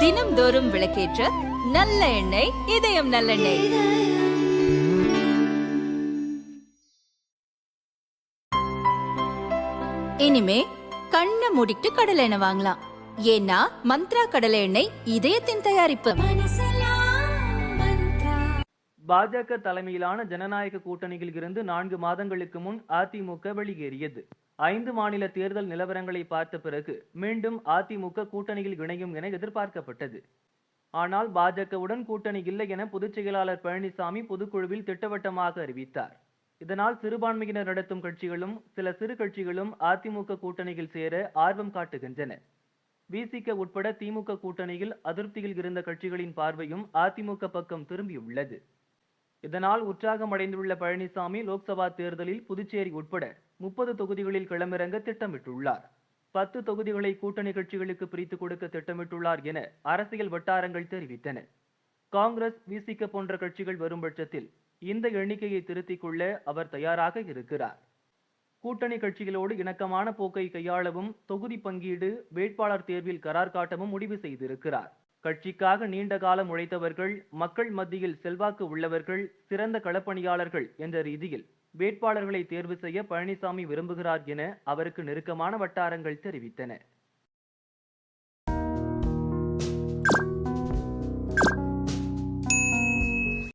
தினம்தோறும் விளக்கேற்ற நல்ல எண்ணெய் இதயம் நல்லெண்ணெய். இனிமே கண்ணை மூடிட்டு கடலை எண்ணெய் வாங்கலாம். ஏன்னா மந்த்ரா கடலை எண்ணெய் இதயத்தின் தயாரிப்பு. பாஜக தலைமையிலான ஜனநாயக கூட்டணியில் இருந்து நான்கு மாதங்களுக்கு முன் அதிமுக வெளியேறியது. ஐந்து மாநில தேர்தல் நிலவரங்களை பார்த்த பிறகு மீண்டும் அதிமுக கூட்டணியில் இணையும் என எதிர்பார்க்கப்பட்டது. ஆனால் பாஜகவுடன் கூட்டணி இல்லை என பொதுச் செயலாளர் பழனிசாமி பொதுக்குழுவில் திட்டவட்டமாக அறிவித்தார். இதனால் சிறுபான்மையினர் நடத்தும் கட்சிகளும் சில சிறு கட்சிகளும் அதிமுக கூட்டணியில் சேர ஆர்வம் காட்டுகின்றன. விசிக உட்பட திமுக கூட்டணியில் அதிருப்தியில் இருந்த கட்சிகளின் பார்வையும் அதிமுக பக்கம் திரும்பியுள்ளது. இதனால் உற்சாகமடைந்துள்ள பழனிசாமி லோக்சபா தேர்தலில் புதுச்சேரி உட்பட முப்பது தொகுதிகளில் களமிறங்க திட்டமிட்டுள்ளார். பத்து தொகுதிகளை கூட்டணி கட்சிகளுக்கு பிரித்து கொடுக்க திட்டமிட்டுள்ளார் என அரசியல் வட்டாரங்கள் தெரிவித்தன. காங்கிரஸ் விசிக போன்ற கட்சிகள் வரும் பட்சத்தில் இந்த எண்ணிக்கையை திருத்திக் கொள்ள அவர் தயாராக இருக்கிறார். கூட்டணி கட்சிகளோடு இணக்கமான போக்கை கையாளவும் தொகுதி பங்கீடு வேட்பாளர் தேர்வில் கரார் காட்டவும் முடிவு செய்திருக்கிறார். கட்சிக்காக நீண்ட காலம் உழைத்தவர்கள் மக்கள் மத்தியில் செல்வாக்கு உள்ளவர்கள் சிறந்த களப்பணியாளர்கள் என்ற ரீதியில் வேட்பாளர்களை தேர்வு செய்ய பழனிசாமி விரும்புகிறார் என அவருக்கு நெருக்கமான வட்டாரங்கள் தெரிவித்தன.